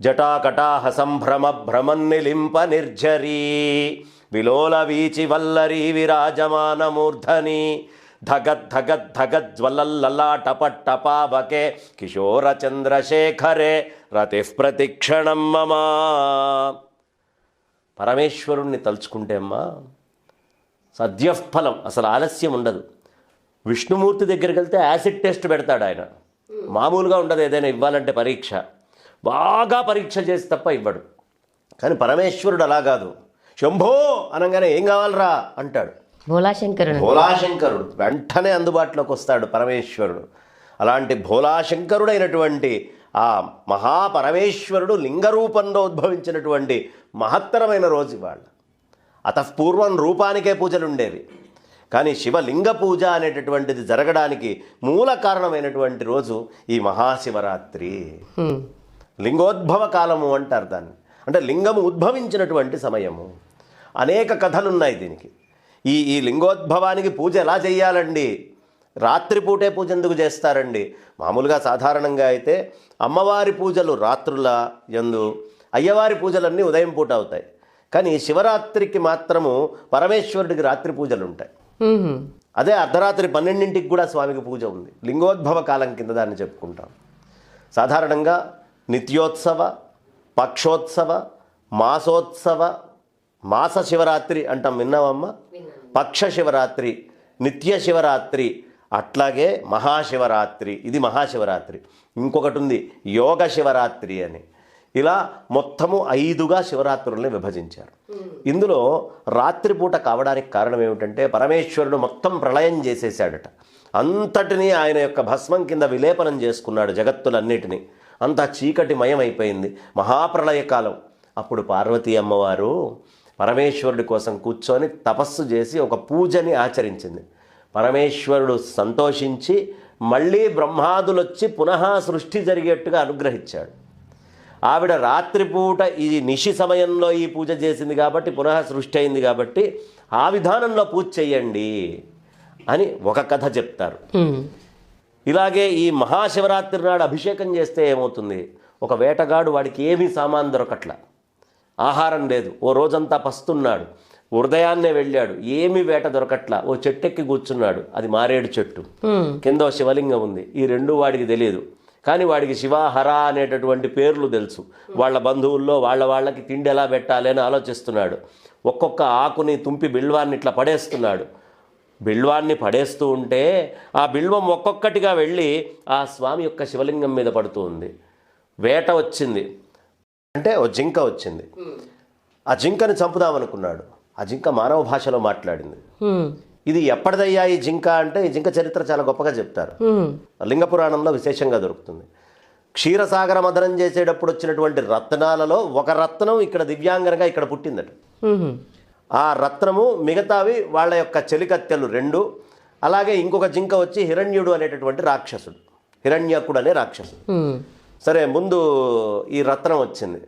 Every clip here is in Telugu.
జటాకటాహ సంభ్రమ భ్రమన్నిలింప నిర్జరీ విలోల వీచి వల్లరీ విరాజమాన మూర్ధని ధగద్ ధగద్ కిశోర చంద్రశేఖరే రతి ప్రతిక్షణం మమా. పరమేశ్వరుణ్ణి తలుచుకుంటే అమ్మా సద్యఫలం అసలు ఆలస్యం ఉండదు. విష్ణుమూర్తి దగ్గరికి వెళ్తే యాసిడ్ టెస్ట్ పెడతాడు ఆయన మామూలుగా ఉండదు ఏదైనా ఇవ్వాలంటే పరీక్ష. బాగా పరీక్ష చేసి తప్ప ఇవ్వడు. కానీ పరమేశ్వరుడు అలా కాదు. శంభో! అనగానే ఏం కావాలరా? అంటాడు. భోలాశంకరుడు. భోలాశంకరుడు. వెంటనే అందుబాటులోకి వస్తాడు పరమేశ్వరుడు. అలాంటి భోలాశంకరుడైనటువంటి ఆ మహాపరమేశ్వరుడు లింగ రూపంలో ఉద్భవించినటువంటి మహత్తరమైన రోజు ఇవాళ. అతఃపూర్వం రూపానికే పూజలు ఉండేవి కానీ శివలింగ పూజ అనేటటువంటిది జరగడానికి మూల కారణమైనటువంటి రోజు ఈ మహాశివరాత్రి. హ్మ్. లింగోద్భవ కాలము అంటారు దాన్ని. అంటే లింగము ఉద్భవించినటువంటి సమయము. అనేక కథలు ఉన్నాయి దీనికి. ఈ ఈ లింగోద్భవానికి పూజ ఎలా చేయాలండి రాత్రిపూటే పూజ ఎందుకు చేస్తారండి? మామూలుగా సాధారణంగా అయితే అమ్మవారి పూజలు రాత్రుల యందు అయ్యవారి పూజలన్నీ ఉదయం పూట అవుతాయి. కానీ శివరాత్రికి మాత్రము పరమేశ్వరుడికి రాత్రి పూజలు ఉంటాయి. అదే అర్ధరాత్రి పన్నెండింటికి కూడా స్వామికి పూజ ఉంది. లింగోద్భవ కాలం కింద దాన్ని చెప్పుకుంటాం. సాధారణంగా నిత్యోత్సవ పక్షోత్సవ మాసోత్సవ మాస శివరాత్రి అంటాం విన్నావమ్మా? పక్ష శివరాత్రి నిత్య శివరాత్రి అట్లాగే మహాశివరాత్రి ఇది మహాశివరాత్రి. ఇంకొకటి ఉంది యోగ శివరాత్రి అని. ఇలా మొత్తము ఐదుగా శివరాత్రుల్ని విభజించారు. ఇందులో రాత్రిపూట కావడానికి కారణం ఏమిటంటే పరమేశ్వరుడు మొత్తం ప్రళయం చేసేసాడట అంతటినీ ఆయన యొక్క భస్మం కింద విలేపనం చేసుకున్నాడు జగత్తులన్నిటినీ. అంతా చీకటి మయమైపోయింది. మహాప్రళయకాలం అప్పుడు పార్వతీ అమ్మవారు పరమేశ్వరుడి కోసం కూర్చొని తపస్సు చేసి ఒక పూజని ఆచరించింది. పరమేశ్వరుడు సంతోషించి మళ్ళీ బ్రహ్మాదులు వచ్చి పునః సృష్టి జరిగేట్టుగా అనుగ్రహించాడు. ఆవిడ రాత్రిపూట ఈ నిషి సమయంలో ఈ పూజ చేసింది కాబట్టి పునః సృష్టి అయింది కాబట్టి ఆ విధానంలో పూజ చెయ్యండి అని ఒక కథ చెప్తారు. ఇలాగే ఈ మహాశివరాత్రి నాడు అభిషేకం చేస్తే ఏమవుతుంది? ఒక వేటగాడు వాడికి ఏమీ సామాన్ దొరకట్ల. ఆహారం లేదు. ఓ రోజంతా పస్తున్నాడు. ఉదయాన్నే వెళ్ళాడు. ఏమీ వేట దొరకట్ల. ఓ చెట్టెక్కి కూర్చున్నాడు. అది మారేడు చెట్టు. కింద శివలింగం ఉంది. ఈ రెండు వాడికి తెలియదు కానీ వాడికి శివ హర అనేటటువంటి పేర్లు తెలుసు. వాళ్ళ బంధువుల్లో వాళ్ళ వాళ్ళకి తిండి ఎలా పెట్టాలి అని ఆలోచిస్తున్నాడు. ఒక్కొక్క ఆకుని తుంపి బిల్వాన్ని ఇట్లా పడేస్తున్నాడు. బిల్వాన్ని పడేస్తూ ఉంటే ఆ బిల్వం ఒక్కొక్కటిగా వెళ్ళి ఆ స్వామి యొక్క శివలింగం మీద పడుతూ ఉంది. వేట వచ్చింది. అంటే ఓ జింక వచ్చింది. ఆ జింకని చంపుదామనుకున్నాడు. ఆ జింక మానవ భాషలో మాట్లాడింది. ఇది ఎప్పటిదయ్యా ఈ జింక అంటే? ఈ జింక చరిత్ర చాలా గొప్పగా చెప్తారు. లింగ పురాణంలో విశేషంగా దొరుకుతుంది. క్షీరసాగర మదనం చేసేటప్పుడు వచ్చినటువంటి రత్నాలలో ఒక రత్నం ఇక్కడ దివ్యాంగనగా ఇక్కడ పుట్టిందట. ఆ రత్నము మిగతావి వాళ్ళ యొక్క చెలికత్తెలు రెండు. అలాగే ఇంకొక జింక వచ్చి హిరణ్యుడు అనేటటువంటి రాక్షసుడు. హిరణ్యకుడు అనే రాక్షసుడు. సరే ముందు ఈ రత్నం వచ్చింది.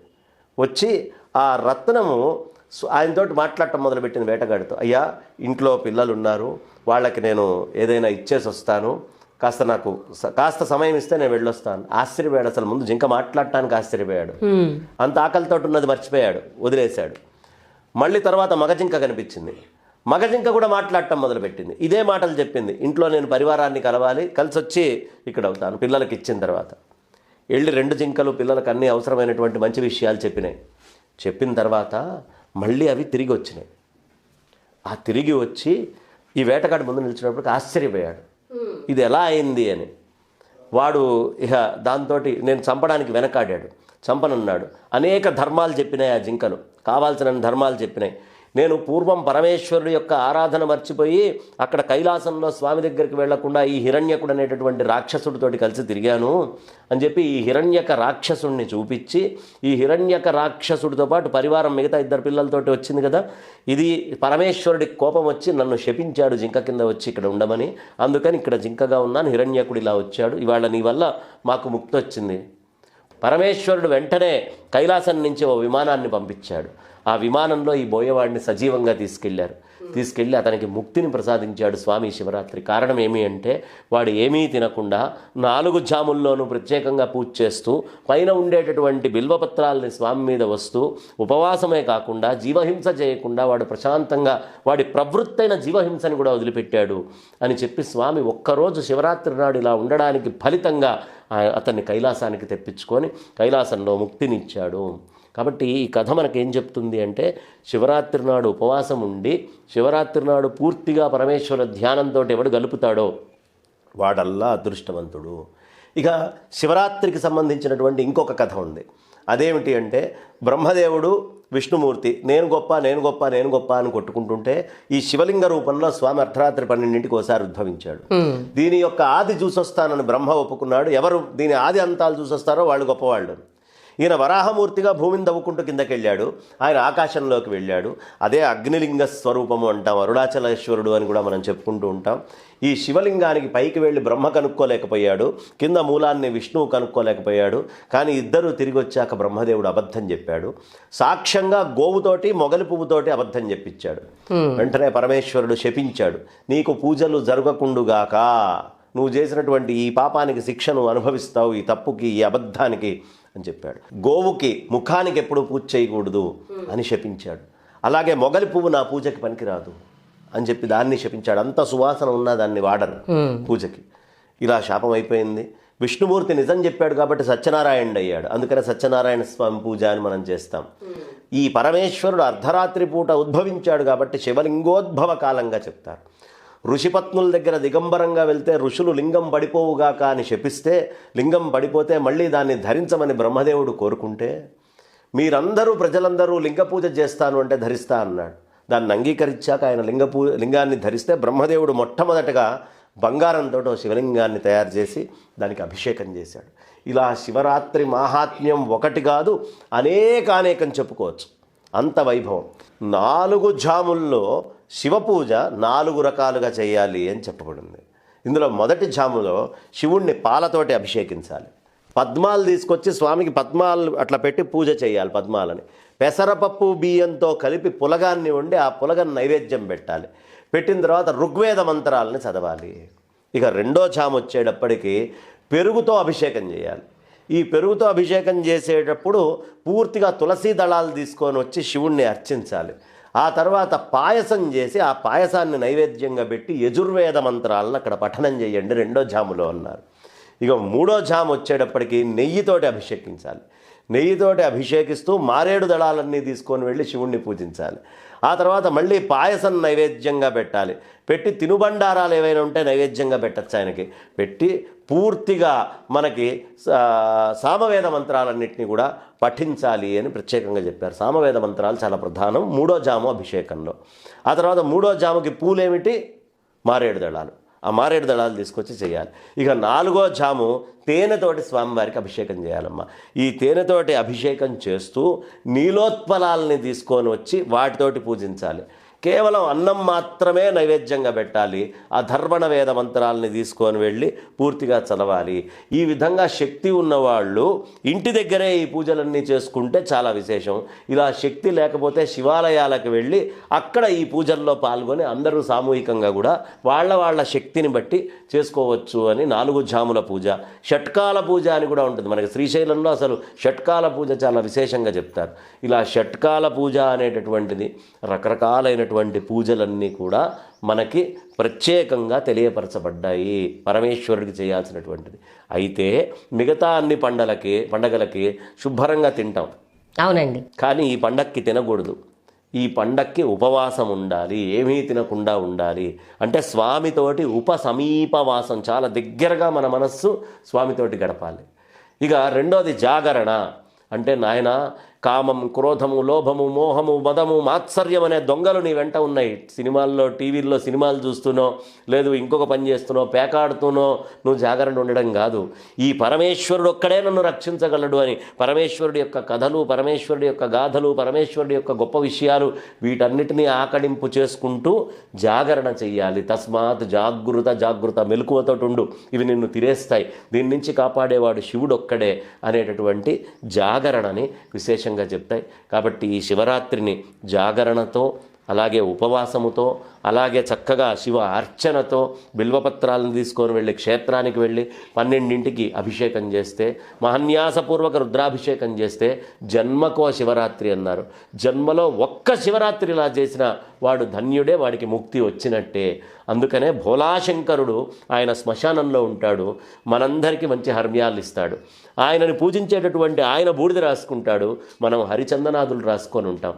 వచ్చి ఆ రత్నము ఆయనతోటి మాట్లాడటం మొదలుపెట్టింది వేటగాడితో. అయ్యా ఇంట్లో పిల్లలు ఉన్నారు వాళ్ళకి నేను ఏదైనా ఇచ్చేసి వస్తాను. కాస్త నాకు కాస్త సమయం ఇస్తే నేను వెళ్ళొస్తాను. ఆశ్చర్యపోయాడు అసలు. ముందు జింక మాట్లాడటానికి ఆశ్చర్యపోయాడు. అంత ఆకలితో ఉన్నది మర్చిపోయాడు. వదిలేశాడు. మళ్ళీ తర్వాత మగజింక కనిపించింది. మగజింక కూడా మాట్లాడటం మొదలుపెట్టింది. ఇదే మాటలు చెప్పింది. ఇంట్లో నేను పరివారాన్ని కలవాలి కలిసి వచ్చి ఇక్కడ అవుతాను పిల్లలకి ఇచ్చిన తర్వాత. వెళ్ళి రెండు జింకలు పిల్లలకు అన్ని అవసరమైనటువంటి మంచి విషయాలు చెప్పినాయి. చెప్పిన తర్వాత మళ్ళీ అవి తిరిగి వచ్చినాయి. ఆ తిరిగి వచ్చి ఈ వేటగాడి ముందు నిలిచినప్పటికి ఆశ్చర్యపోయాడు. ఇది ఎలా అయింది అని. వాడు ఇక దాంతో నేను చంపడానికి వెనకాడాడు. చంపనన్నాడు. అనేక ధర్మాలు చెప్పినాయి ఆ జింకలు. కావాల్సిన ధర్మాలు చెప్పినాయి. నేను పూర్వం పరమేశ్వరుడు యొక్క ఆరాధన మర్చిపోయి అక్కడ కైలాసంలో స్వామి దగ్గరికి వెళ్ళకుండా ఈ హిరణ్యకుడు అనేటటువంటి రాక్షసుడితోటి కలిసి తిరిగాను అని చెప్పి ఈ హిరణ్యక రాక్షసుడిని చూపించి ఈ హిరణ్యక రాక్షసుడితో పాటు పరివారం మిగతా ఇద్దరు పిల్లలతోటి వచ్చింది కదా ఇది పరమేశ్వరుడికి కోపం వచ్చి నన్ను శపించాడు జింక కింద వచ్చి ఇక్కడ ఉండమని. అందుకని ఇక్కడ జింకగా ఉన్నాను హిరణ్యకుడు ఇలా వచ్చాడు. ఇవాళ నీ వల్ల మాకు ముక్తి వచ్చింది పరమేశ్వరుడు వెంటనే కైలాసం నుంచి ఓ విమానాన్ని పంపించాడు. ఆ విమానంలో ఈ బోయవాడిని సజీవంగా తీసుకెళ్ళారు. తీసుకెళ్ళి అతనికి ముక్తిని ప్రసాదించాడు స్వామి శివరాత్రి. కారణం ఏమి అంటే వాడు ఏమీ తినకుండా నాలుగు జాముల్లోనూ ప్రత్యేకంగా పూజ చేస్తూ పైన ఉండేటటువంటి బిల్వపత్రాలని స్వామి మీద వస్తూ ఉపవాసమే కాకుండా జీవహింస చేయకుండా వాడు ప్రశాంతంగా వాడి ప్రవృత్తైన జీవహింసని కూడా వదిలిపెట్టాడు అని చెప్పి స్వామి ఒక్కరోజు శివరాత్రి నాడు ఇలా ఉండడానికి ఫలితంగా అతన్ని కైలాసానికి తెప్పించుకొని కైలాసంలో ముక్తినిచ్చాడు. కాబట్టి ఈ కథ మనకేం చెప్తుంది అంటే శివరాత్రి నాడు ఉపవాసం ఉండి శివరాత్రి నాడు పూర్తిగా పరమేశ్వర ధ్యానంతో ఎవడు గలుపుతాడో వాడల్లా అదృష్టవంతుడు. ఇక శివరాత్రికి సంబంధించినటువంటి ఇంకొక కథ ఉంది. అదేమిటి అంటే బ్రహ్మదేవుడు విష్ణుమూర్తి నేను గొప్ప నేను గొప్ప నేను గొప్ప అని కొట్టుకుంటుంటే ఈ శివలింగ రూపంలో స్వామి అర్ధరాత్రి పన్నెండింటికి ఒకసారి ఉద్భవించాడు. దీని యొక్క ఆది చూసొస్తానని బ్రహ్మ ఒప్పుకున్నాడు. ఎవరు దీని ఆది అంతాలు చూసొస్తారో వాళ్ళు గొప్పవాళ్ళు. ఈయన వరాహమూర్తిగా భూమిని తవ్వుకుంటూ కిందకి వెళ్ళాడు ఆయన ఆకాశంలోకి వెళ్ళాడు. అదే అగ్నిలింగ స్వరూపము అంటాం అరుణాచలేశ్వరుడు అని కూడా మనం చెప్పుకుంటూ ఉంటాం. ఈ శివలింగానికి పైకి వెళ్ళి బ్రహ్మ కనుక్కోలేకపోయాడు. కింద మూలాన్ని విష్ణువు కనుక్కోలేకపోయాడు. కానీ ఇద్దరు తిరిగి వచ్చాక బ్రహ్మదేవుడు అబద్ధం చెప్పాడు. సాక్ష్యంగా గోవుతోటి మొగలి పువ్వుతోటి అబద్ధం చెప్పించాడు. వెంటనే పరమేశ్వరుడు శపించాడు. నీకు పూజలు జరగకుండుగాక. నువ్వు చేసినటువంటి ఈ పాపానికి శిక్షను అనుభవిస్తావు ఈ తప్పుకి ఈ అబద్ధానికి. అని చెప్పాడు. గోవుకి ముఖానికి ఎప్పుడు పూజ చేయకూడదు అని శపించాడు. అలాగే మొగలి పువ్వు నా పూజకి పనికిరాదు అని చెప్పి దాన్ని శపించాడు. అంత సువాసన ఉన్నా దాన్ని వాడరు పూజకి. ఇలా శాపం అయిపోయింది. విష్ణుమూర్తి నిజం చెప్పాడు కాబట్టి సత్యనారాయణుడు అయ్యాడు. అందుకనే సత్యనారాయణ స్వామి పూజ అని మనం చేస్తాం. ఈ పరమేశ్వరుడు అర్ధరాత్రి పూట ఉద్భవించాడు కాబట్టి శివలింగోద్భవ కాలంగా చెప్తారు. ఋషిపత్నుల దగ్గర దిగంబరంగా వెళ్తే ఋషులు లింగం పడిపోవుగాక అని శపిస్తే లింగం పడిపోతే మళ్ళీ దాన్ని ధరించమని బ్రహ్మదేవుడు కోరుకుంటే మీరందరూ ప్రజలందరూ లింగ పూజ చేస్తాను అంటే ధరిస్తా అన్నాడు. దాన్ని అంగీకరించాక ఆయన లింగ పూ లింగాన్ని ధరిస్తే బ్రహ్మదేవుడు మొట్టమొదటగా బంగారంతో శివలింగాన్ని తయారు చేసి దానికి అభిషేకం చేశాడు. ఇలా శివరాత్రి మాహాత్మ్యం ఒకటి కాదు అనేకానేకం చెప్పుకోవచ్చు. అంత వైభవం. నాలుగు జాముల్లో శివ పూజ నాలుగు రకాలుగా చేయాలి అని చెప్పబడింది. ఇందులో మొదటి జాములో శివుణ్ణి పాలతోటి అభిషేకించాలి. పద్మాలు తీసుకొచ్చి స్వామికి పద్మాలు అట్లా పెట్టి పూజ చేయాలి పద్మాలని. పెసరపప్పు బియ్యంతో కలిపి పులగాన్ని వండి ఆ పులగన్ నైవేద్యం పెట్టాలి. పెట్టిన తర్వాత ఋగ్వేద మంత్రాలని చదవాలి. ఇక రెండో జాము వచ్చేటప్పటికి పెరుగుతో అభిషేకం చేయాలి. ఈ పెరుగుతో అభిషేకం చేసేటప్పుడు పూర్తిగా తులసీ దళాలు తీసుకొని వచ్చి శివుణ్ణి అర్చించాలి. ఆ తర్వాత పాయసం చేసి ఆ పాయసాన్ని నైవేద్యంగా పెట్టి యజుర్వేద మంత్రాలను అక్కడ పఠనం చేయండి. రెండో జాములో అన్నారు. ఇక మూడో జాము వచ్చేటప్పటికి నెయ్యితోటి అభిషేకించాలి. నెయ్యితోటి అభిషేకిస్తూ మారేడు దళాలన్నీ తీసుకొని వెళ్ళి శివుణ్ణి పూజించాలి. ఆ తర్వాత మళ్ళీ పాయసం నైవేద్యంగా పెట్టాలి. పెట్టి తినుబండారాలు ఏవైనా ఉంటే నైవేద్యంగా పెట్టచ్చు ఆయనకి. పెట్టి పూర్తిగా మనకి సా- సామవేద మంత్రాలన్నింటినీ కూడా పఠించాలి అని ప్రత్యేకంగా చెప్పారు. సామవేద మంత్రాలు చాలా ప్రధానం. మూడో జాము అభిషేకంలో. ఆ తర్వాత మూడో జాముకి పూలేమిటి? మారేడు దళాలు ఆ మారేడు దళాలు తీసుకొచ్చి చేయాలి. ఇక నాలుగో జాము తేనెతోటి స్వామివారికి అభిషేకం చేయాలమ్మా. ఈ తేనెతోటి అభిషేకం చేస్తూ నీలోత్పలాలని తీసుకొని వచ్చి వాటితోటి పూజించాలి. కేవలం అన్నం మాత్రమే నైవేద్యంగా పెట్టాలి. ఆ ధర్మణ వేద మంత్రాలని తీసుకొని వెళ్ళి పూర్తిగా చదవాలి. ఈ విధంగా శక్తి ఉన్నవాళ్ళు ఇంటి దగ్గరే ఈ పూజలన్నీ చేసుకుంటే చాలా విశేషం. ఇలా శక్తి లేకపోతే శివాలయాలకు వెళ్ళి అక్కడ ఈ పూజల్లో పాల్గొని అందరూ సామూహికంగా కూడా వాళ్ళ వాళ్ళ శక్తిని బట్టి చేసుకోవచ్చు అని నాలుగు జాముల పూజ. షట్కాల పూజ అని కూడా ఉంటుంది. మనకి శ్రీశైలంలో అసలు షట్కాల పూజ చాలా విశేషంగా చెప్తారు. ఇలా షట్కాల పూజ అనేటటువంటిది రకరకాలైనటువంటి పూజలన్నీ కూడా మనకి ప్రత్యేకంగా తెలియపరచబడ్డాయి. పరమేశ్వరుడికి చేయాల్సినటువంటిది. అయితే మిగతా అన్ని పండలకి పండగలకి శుభ్రంగా తింటాం. అవునండి. కానీ ఈ పండక్కి తినకూడదు. ఈ పండక్కి ఉపవాసం ఉండాలి ఏమీ తినకుండా ఉండాలి. అంటే స్వామితోటి ఉప సమీపవాసం చాలా దగ్గరగా మన మనస్సు స్వామితోటి గడపాలి. ఇక రెండోది జాగరణ. అంటే నాయన కామం క్రోధము లోభము మోహము మదము మాత్సర్యం అనే దొంగలు నీ వెంట ఉన్నాయి. సినిమాల్లో టీవీల్లో సినిమాలు చూస్తూనో లేదు ఇంకొక పని చేస్తునో పేకాడుతూనో నువ్వు జాగరణ ఉండడం కాదు. ఈ పరమేశ్వరుడు ఒక్కడే నన్ను రక్షించగలడు అని. పరమేశ్వరుడి యొక్క కథలు పరమేశ్వరుడి యొక్క గాథలు పరమేశ్వరుడి యొక్క గొప్ప విషయాలు వీటన్నిటినీ ఆకడింపు చేసుకుంటూ జాగరణ చెయ్యాలి. తస్మాత్ జాగృత జాగృత మెలకువతోటుండు ఇవి నిన్ను తిరేస్తాయి. దీని నుంచి కాపాడేవాడు శివుడు ఒక్కడే అనేటటువంటి జాగరణని విశేషంగా చెప్తాయి. కాబట్టి ఈ శివరాత్రిని జాగరణతో అలాగే ఉపవాసముతో అలాగే చక్కగా శివ అర్చనతో బిల్వపత్రాలను తీసుకొని వెళ్ళి క్షేత్రానికి వెళ్ళి పన్నెండింటికి అభిషేకం చేస్తే మహన్యాసపూర్వక రుద్రాభిషేకం చేస్తే జన్మకో శివరాత్రి అన్నారు. జన్మలో ఒక్క శివరాత్రిలా చేసిన వాడు ధన్యుడే వాడికి ముక్తి వచ్చినట్టే. అందుకనే భోలాశంకరుడు ఆయన శ్మశానంలో ఉంటాడు మనందరికీ మంచి హర్మ్యాలు ఇస్తాడు. ఆయనని పూజించేటటువంటి ఆయన బూడిద రాసుకుంటాడు మనం హరిచందనాదులు రాసుకొని ఉంటాం.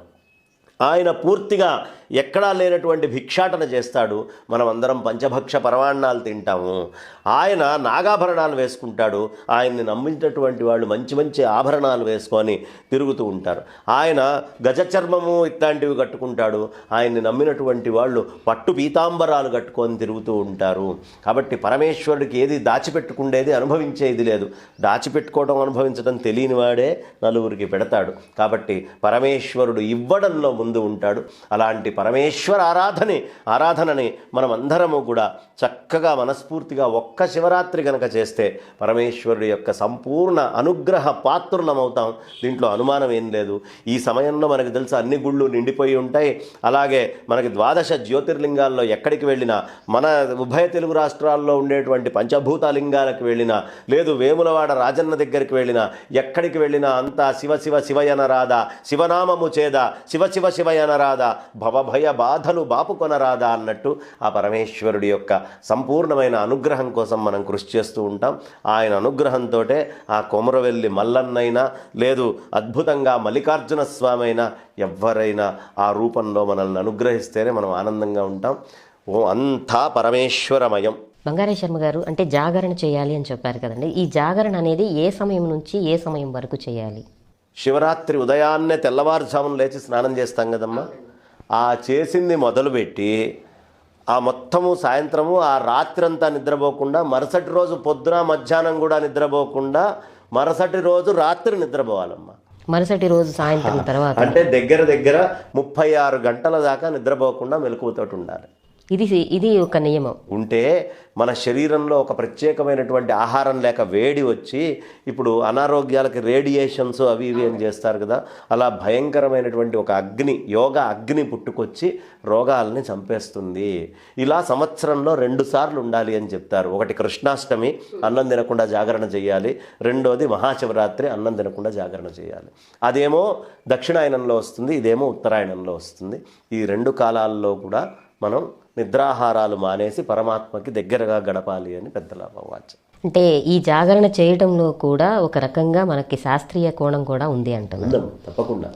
ఆయన పూర్తిగా ఎక్కడా లేనటువంటి భిక్షాటన చేస్తాడు. మనం అందరం పంచభక్ష పరమాన్నాలు తింటాము. ఆయన నాగాభరణాలు వేసుకుంటాడు. ఆయన్ని నమ్మించినటువంటి వాళ్ళు మంచి మంచి ఆభరణాలు వేసుకొని తిరుగుతూ ఉంటారు. ఆయన గజచర్మము ఇట్లాంటివి కట్టుకుంటాడు. ఆయన్ని నమ్మినటువంటి వాళ్ళు పట్టు పీతాంబరాలు కట్టుకొని తిరుగుతూ ఉంటారు. కాబట్టి పరమేశ్వరుడికి ఏది దాచిపెట్టుకుండేది అనుభవించేది లేదు. దాచిపెట్టుకోవడం అనుభవించడం తెలియని వాడే నలుగురికి పెడతాడు. కాబట్టి పరమేశ్వరుడు ఇవ్వడంలో ముందు ఉంటాడు. అలాంటి పరమేశ్వర ఆరాధనే ఆరాధనని మనం అందరము కూడా చక్కగా మనస్ఫూర్తిగా ఒక్క శివరాత్రి కనుక చేస్తే పరమేశ్వరుడి యొక్క సంపూర్ణ అనుగ్రహ పాత్రులమవుతాం. దీంట్లో అనుమానం ఏం లేదు. ఈ సమయంలో మనకు తెలుసు అన్ని గుళ్ళు నిండిపోయి ఉంటాయి. అలాగే మనకి ద్వాదశ జ్యోతిర్లింగాల్లో ఎక్కడికి వెళ్ళినా మన ఉభయ తెలుగు రాష్ట్రాల్లో ఉండేటువంటి పంచభూత లింగాలకు వెళ్ళినా లేదు వేములవాడ రాజన్న దగ్గరికి వెళ్ళినా ఎక్కడికి వెళ్ళినా అంతా శివ శివ శివయనరాదా శివనామము చేదా శివ శివ శివయనరాదా భవభయ బాధలు బాపుకొనరాదా అన్నట్టు ఆ పరమేశ్వరుడి యొక్క సంపూర్ణమైన అనుగ్రహం కోసం మనం కృషి చేస్తూ ఉంటాం. ఆయన అనుగ్రహంతో ఆ కొమరవెల్లి మల్లన్నైనా లేదు అద్భుతంగా మల్లికార్జున స్వామి అయినా ఎవరైనా ఆ రూపంలో మనల్ని అనుగ్రహిస్తేనే మనం ఆనందంగా ఉంటాం. ఓ అంతా పరమేశ్వరమయం. బంగారే శర్మ గారు అంటే జాగరణ చేయాలి అని చెప్పారు కదండి. ఈ జాగరణ అనేది ఏ సమయం నుంచి ఏ సమయం వరకు చేయాలి? శివరాత్రి ఉదయాన్నే తెల్లవారుజామున లేచి స్నానం చేస్తాం కదమ్మా. ఆ చేసింది మొదలుపెట్టి ఆ మొత్తము సాయంత్రము ఆ రాత్రంతా నిద్రపోకుండా మరుసటి రోజు పొద్దున మధ్యాహ్నం కూడా నిద్రపోకుండా మరుసటి రోజు రాత్రి నిద్రపోవాలమ్మా. మరుసటి రోజు సాయంత్రం తర్వాత. అంటే దగ్గర దగ్గర ముప్పై ఆరు గంటల దాకా నిద్రపోకుండా మెలకువతోటి ఉండాలి. ఇది ఇది ఒక నియమం. ఉంటే మన శరీరంలో ఒక ప్రత్యేకమైనటువంటి ఆహారం లేక వేడి వచ్చి ఇప్పుడు అనారోగ్యాలకి రేడియేషన్స్ అవి ఇవి అని చేస్తారు కదా అలా భయంకరమైనటువంటి ఒక అగ్ని యోగ అగ్ని పుట్టుకొచ్చి రోగాలని చంపేస్తుంది. ఇలా సంవత్సరంలో రెండు సార్లు ఉండాలి అని చెప్తారు. ఒకటి కృష్ణాష్టమి అన్నం తినకుండా జాగరణ చేయాలి. రెండోది మహాశివరాత్రి అన్నం తినకుండా జాగరణ చేయాలి. అదేమో దక్షిణాయనంలో వస్తుంది ఇదేమో ఉత్తరాయణంలో వస్తుంది. ఈ రెండు కాలాల్లో కూడా మనం నిద్రాహారాలు మానేసి పరమాత్మకి దగ్గరగా గడపాలి అని పెద్దల వాచ్ అంటే ఈ జాగరణ చేయటంలో కూడా ఒక రకంగా మనకి శాస్త్రీయ కోణం కూడా ఉంది అంటున్నారు. ఉందం తప్పకుండా.